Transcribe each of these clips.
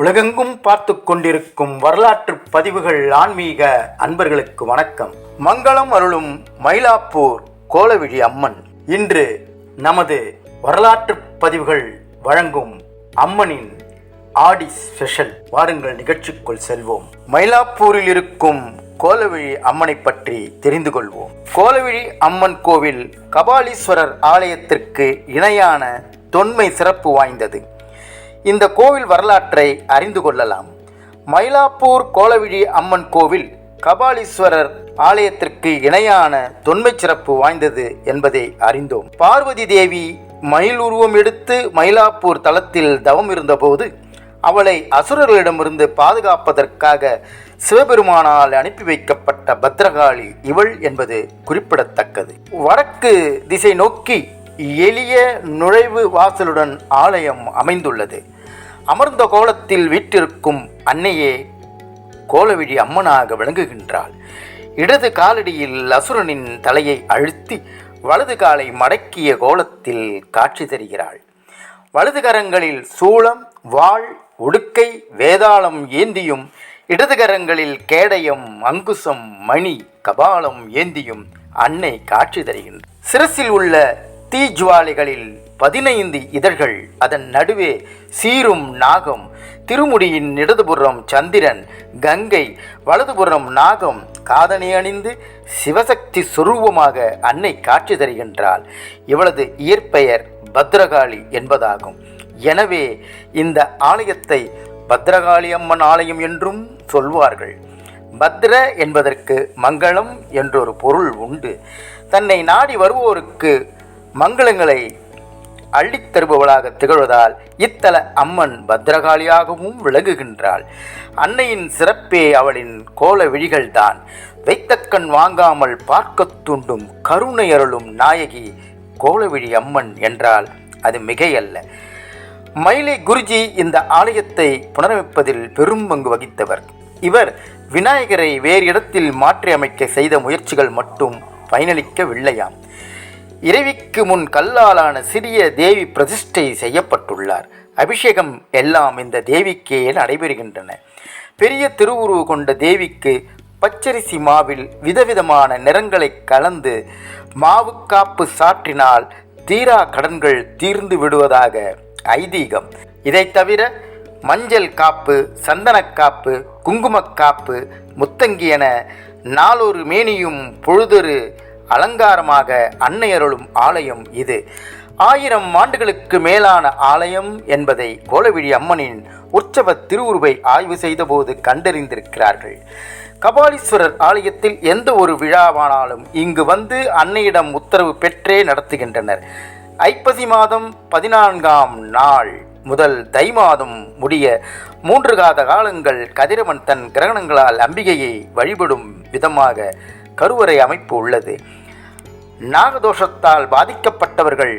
உலகெங்கும் பார்த்து கொண்டிருக்கும் வரலாற்று பதிவுகள் ஆன்மீக அன்பர்களுக்கு வணக்கம். மங்களம் அருளும் மயிலாப்பூர் கோலவிழி அம்மன். இன்று நமது வரலாற்று பதிவுகள் வழங்கும் அம்மனின் ஆடி ஸ்பெஷல். வாருங்கள் நிகழ்ச்சிக்குள் செல்வோம். மயிலாப்பூரில் இருக்கும் கோலவிழி அம்மனை பற்றி தெரிந்து கொள்வோம். கோலவிழி அம்மன் கோவில் கபாலீஸ்வரர் ஆலயத்திற்கு இணையான தொன்மை சிறப்பு வாய்ந்தது. இந்த கோவில் வரலாற்றை அறிந்து கொள்ளலாம். மயிலாப்பூர் கோலவிழி அம்மன் கோவில் கபாலீஸ்வரர் ஆலயத்திற்கு இணையான தொன்மை சிறப்பு வாய்ந்தது என்பதை அறிந்தோம். பார்வதி தேவி மயில் உருவம் எடுத்து மயிலாப்பூர் தலத்தில் தவம் இருந்தபோது அவளை அசுரர்களிடமிருந்து பாதுகாப்பதற்காக சிவபெருமானால் அனுப்பி வைக்கப்பட்ட பத்ரகாளி இவள் என்பது குறிப்பிடத்தக்கது. வடக்கு திசை நோக்கி எளிய நுழைவு வாசலுடன் ஆலயம் அமைந்துள்ளது. அமர்ந்த கோலத்தில் வீற்றிருக்கும் அன்னையே கோலவிழி அம்மனாக விளங்குகின்றாள். இடது காலடியில் அசுரனின் தலையை அழுத்தி வலது காலை மடக்கிய கோலத்தில் காட்சி தருகிறாள். வலது கரங்களில் சூளம் வாள் உடுக்கை வேதாளம் ஏந்தியும் இடது கரங்களில் கேடயம் அங்குசம் மணி கபாலம் ஏந்தியும் அன்னை காட்சி தருகின்றார் சிரசில் உள்ள தீஜ்வாலைகளில் பதினைந்து இதழ்கள். அதன் நடுவே சீரும் நாகம் திருமுடியின் இடதுபுறம் சந்திரன் கங்கை வலதுபுறம் நாகம். காதணி அணிந்து சிவசக்தி சுரூபமாக அன்னை காட்சி தருகின்றாள். இவளது இயற்பெயர் பத்ரகாளி என்பதாகும். எனவே இந்த ஆலயத்தை பத்ரகாளி அம்மன் ஆலயம் என்றும் சொல்வார்கள். பத்ர என்பதற்கு மங்களம் என்றொரு பொருள் உண்டு. தன்னை நாடி வருவோருக்கு மங்களங்களை அள்ளித் தருபவளாக திகழ்வதால் இத்தல அம்மன் பத்ரகாளியாகவும் விளங்குகின்றாள். அன்னையின் சிறப்பே அவளின் கோல விழிகள்தான். வைத்தக்கண் வாங்காமல் பார்க்கத் தூண்டும் கருணை அருளும் நாயகி கோலவிழி அம்மன் என்றால் அது மிகையல்ல. மயிலை குருஜி இந்த ஆலயத்தை புனரமைப்பதில் பெரும் பங்கு வகித்தவர். இவர் விநாயகரை வேறு இடத்தில் மாற்றி அமைக்க செய்த முயற்சிகள் மட்டும் பயனளிக்கவில்லையாம். இறைவிக்கு முன் கல்லாலான சிறிய தேவி பிரதிஷ்டை செய்யப்பட்டுள்ளார். அபிஷேகம் எல்லாம் இந்த தேவிக்கே நடைபெறுகின்றன. பெரிய திருவுருவு கொண்ட தேவிக்கு பச்சரிசி மாவில் விதவிதமான நிறங்களை கலந்து மாவுக்காப்பு சாற்றினால் தீரா கடன்கள் தீர்ந்து விடுவதாக ஐதீகம். இதை தவிர மஞ்சள் காப்பு சந்தனக்காப்பு குங்குமக்காப்பு முத்தங்கி என நாளொரு மேனியும் பொழுதொரு அலங்காரமாக அன்னையருளும் ஆலயம் இது. ஆயிரம் ஆண்டுகளுக்கு மேலான ஆலயம் என்பதை கோலவிழி அம்மனின் உற்சவ திருவுருவை ஆய்வு செய்தபோது கண்டறிந்திருக்கிறார்கள். கபாலீஸ்வரர் ஆலயத்தில் எந்த ஒரு விழாவானாலும் இங்கு வந்து அன்னையிடம் உத்தரவு பெற்றே நடத்துகின்றனர். ஐப்பசி மாதம் பதினான்காம் நாள் முதல் தை மாதம் முடிய மூன்று காத காலங்கள் கதிரவன் தன் கிரகணங்களால் அம்பிகையை வழிபடும் விதமாக கருவறை அமைப்பு உள்ளது. நாகதோஷத்தால் பாதிக்கப்பட்டவர்கள்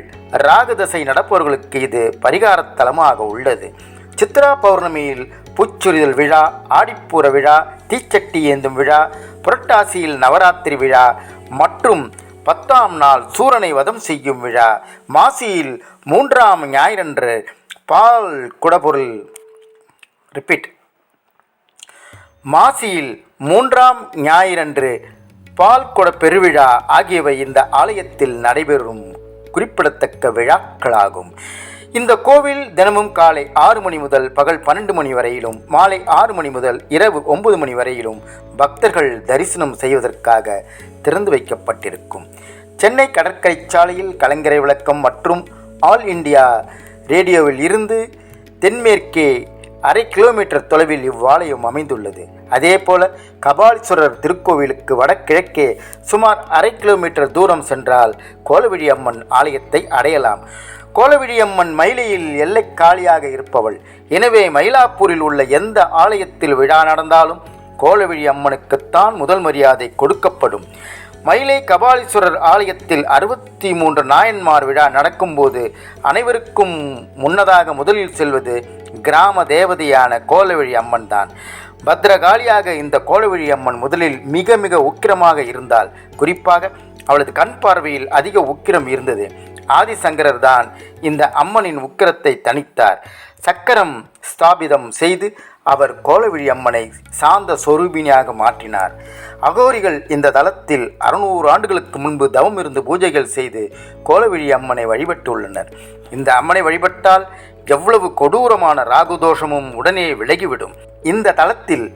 ராகதசை நடப்பவர்களுக்கு இது பரிகாரத்தலமாக உள்ளது. சித்ரா பௌர்ணமியில் பூச்சொரிதல் விழா ஆடிப்பூர விழா தீச்சட்டி ஏந்தும் விழா புரட்டாசியில் நவராத்திரி விழா மற்றும் பத்தாம் நாள் சூரனை வதம் செய்யும் விழா. மாசியில் மூன்றாம் ஞாயிறன்று பால் குடபொருள் ரிப்பீட் மாசியில் மூன்றாம் ஞாயிறன்று பால் குட பெருவிழா ஆகியவை இந்த ஆலயத்தில் நடைபெறும் குறிப்பிடத்தக்க விழாக்களாகும். இந்த கோவில் தினமும் காலை ஆறு மணி முதல் பகல் பன்னெண்டு மணி வரையிலும் மாலை ஆறு மணி முதல் இரவு ஒன்பது மணி வரையிலும் பக்தர்கள் தரிசனம் செய்வதற்காக திறந்து வைக்கப்பட்டிருக்கும். சென்னை கடற்கரை சாலையில் கலங்கரை விளக்கம் மற்றும் ஆல் இந்தியா ரேடியோவில் இருந்து தென்மேற்கே அரை கிலோமீட்டர் தொலைவில் இவ்வாலயம் அமைந்துள்ளது. அதேபோல கபாலீஸ்வரர் திருக்கோவிலுக்கு வடகிழக்கே சுமார் அரை கிலோமீட்டர் தூரம் சென்றால் கோலவிழி அம்மன் ஆலயத்தை அடையலாம். கோலவிழியம்மன் மயிலையில் எல்லை காலியாக இருப்பவள். எனவே மயிலாப்பூரில் உள்ள எந்த ஆலயத்தில் விழா நடந்தாலும் கோலவிழி அம்மனுக்குத்தான் முதல் மரியாதை கொடுக்கப்படும். மயிலை கபாலீஸ்வரர் ஆலயத்தில் அறுபத்தி மூன்று நாயன்மார் விழா நடக்கும்போது அனைவருக்கும் முன்னதாக முதலில் செல்வது கிராம தேவதையான கோலவிழி அம்மன் தான். பத்ரகாளியாக இந்த கோலவிழி அம்மன் முதலில் மிக மிக உக்கிரமாக இருந்தால் குறிப்பாக அவளது கண் பார்வையில் அதிக உக்கிரம் இருந்தது. ஆதிசங்கரர் தான் இந்த அம்மனின் உக்கிரத்தை தணித்தார். சக்கரம் ஸ்தாபிதம் செய்து அவர் கோலவிழி அம்மனை சாந்த சொரூபினியாக மாற்றினார். அகோரிகள் இந்த தலத்தில் அறுநூறு ஆண்டுகளுக்கு முன்பு தவம் இருந்து பூஜைகள் செய்து கோலவிழி அம்மனை வழிபட்டுள்ளனர். இந்த அம்மனை வழிபட்டால் எவ்வளவு கொடூரமான ராகுதோஷமும் உடனே விலகிவிடும். இந்த தலத்தில்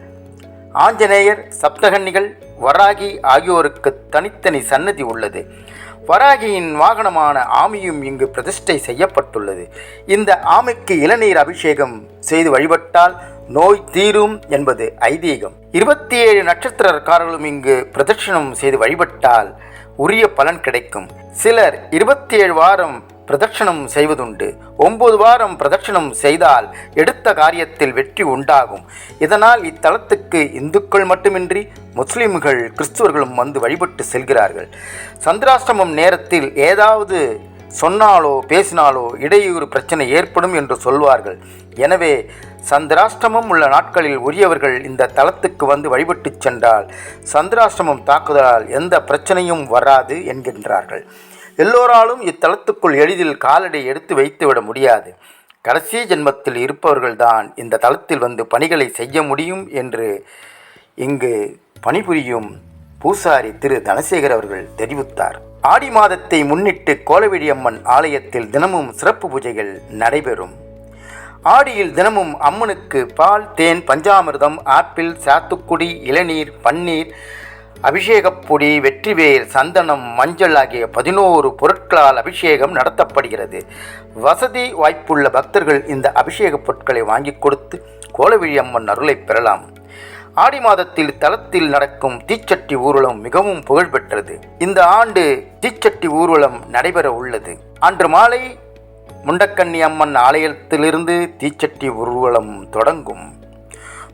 ஆஞ்சநேயர் சப்தகன்னிகள் வராகி ஆகியோருக்கு தனித்தனி சன்னதி உள்ளது. வராகியின் வாகனமான ஆமையும் இங்கு பிரதிஷ்டை செய்யப்பட்டுள்ளது. இந்த ஆமைக்கு இளநீர் அபிஷேகம் செய்து வழிபட்டால் நோய் தீரும் என்பது ஐதீகம். இருபத்தி ஏழு நட்சத்திரக்காரர்களும் இங்கு பிரதட்சணம் செய்து வழிபட்டால் உரிய பலன் கிடைக்கும். சிலர் இருபத்தி ஏழு வாரம் பிரதட்சணம் செய்வதுண்டு. ஒன்பது வாரம் பிரதட்சணம் செய்தால் எடுத்த காரியத்தில் வெற்றி உண்டாகும். இதனால் இத்தலத்துக்கு இந்துக்கள் மட்டுமின்றி முஸ்லிம்கள் கிறிஸ்துவர்களும் வந்து வழிபட்டு செல்கிறார்கள். சந்திராஷ்டமம் நேரத்தில் ஏதாவது சொன்னாலோ பேசினாலோ இடையூறு பிரச்சனை ஏற்படும் என்று சொல்வார்கள். எனவே சந்திராஷ்டமம் உள்ள நாட்களில் உரியவர்கள் இந்த தலத்துக்கு வந்து வழிபட்டுச் சென்றால் சந்திராஷ்டமம் தாக்குதலால் எந்த பிரச்சனையும் வராது என்கின்றார்கள். எல்லோராலும் இத்தலத்துக்குள் எளிதில் காலடி எடுத்து வைத்துவிட முடியாது. கடைசி ஜென்மத்தில் இருப்பவர்கள்தான் இந்த தளத்தில் வந்து பணிகளை செய்ய முடியும் என்று இங்கு பணிபுரியும் பூசாரி திரு தனசேகர் அவர்கள் தெரிவித்தார். ஆடி மாதத்தை முன்னிட்டு கோலவெடியம்மன் ஆலயத்தில் தினமும் சிறப்பு பூஜைகள் நடைபெறும். ஆடியில் தினமும் அம்மனுக்கு பால் தேன் பஞ்சாமிர்தம் ஆப்பிள் சாத்துக்குடி இளநீர் பன்னீர் அபிஷேகப் பொடி சந்தனம் மஞ்சள் ஆகிய பதினோரு பொருட்களால் அபிஷேகம் நடத்தப்படுகிறது. வசதி வாய்ப்புள்ள பக்தர்கள் இந்த அபிஷேகப் பொருட்களை வாங்கிக் கொடுத்து கோலவிழி அம்மன் அருளை பெறலாம். ஆடி மாதத்தில் தளத்தில் நடக்கும் தீச்சட்டி ஊர்வலம் மிகவும் புகழ்பெற்றது. இந்த ஆண்டு தீச்சட்டி ஊர்வலம் நடைபெற உள்ளது. அன்று மாலை முண்டக்கண்ணி அம்மன் ஆலயத்திலிருந்து தீச்சட்டி ஊர்வலம் தொடங்கும்.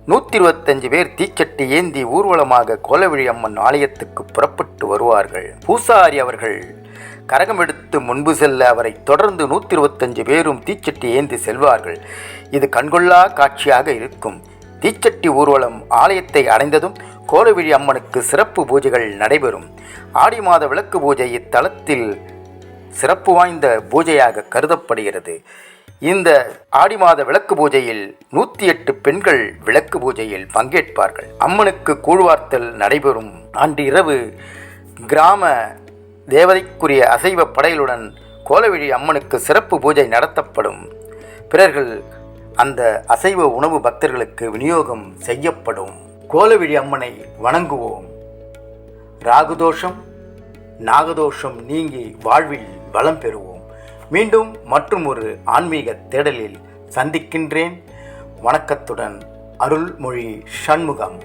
நூற்றி இருபத்தஞ்சு பேர் தீச்சட்டி ஏந்தி ஊர்வலமாக கோலவிழி அம்மன் ஆலயத்துக்கு புறப்பட்டு வருவார்கள். பூசாரி அவர்கள் கரகம் எடுத்து முன்பு செல்ல அவரை தொடர்ந்து நூற்றி இருபத்தஞ்சு பேரும் தீச்சட்டி ஏந்தி செல்வார்கள். இது கண்கொள்ளா காட்சியாக இருக்கும். தீச்சட்டி ஊர்வலம் ஆலயத்தை அடைந்ததும் கோலவிழி அம்மனுக்கு சிறப்பு பூஜைகள் நடைபெறும். ஆடி மாத விளக்கு பூஜை இத்தலத்தில் சிறப்பு வாய்ந்த பூஜையாக கருதப்படுகிறது. இந்த ஆடி மாத விளக்கு பூஜையில் நூற்றி எட்டு பெண்கள் விளக்கு பூஜையில் பங்கேற்பார்கள். அம்மனுக்கு கூழ்வார்த்தல் நடைபெறும். அன்று இரவு கிராம தேவதைக்குரிய அசைவ படைகளுடன் கோலவிழி அம்மனுக்கு சிறப்பு பூஜை நடத்தப்படும். பிறர்கள் அந்த அசைவ உணவு பக்தர்களுக்கு விநியோகம் செய்யப்படும். கோலவிழி அம்மனை வணங்குவோம். ராகுதோஷம் நாகதோஷம் நீங்கி வாழ்வில் வளம் பெறுவோம். மீண்டும் மற்றும் ஒரு ஆன்மீக தேடலில் சந்திக்கின்றேன். வணக்கத்துடன் அருள்மொழி சண்முகம்.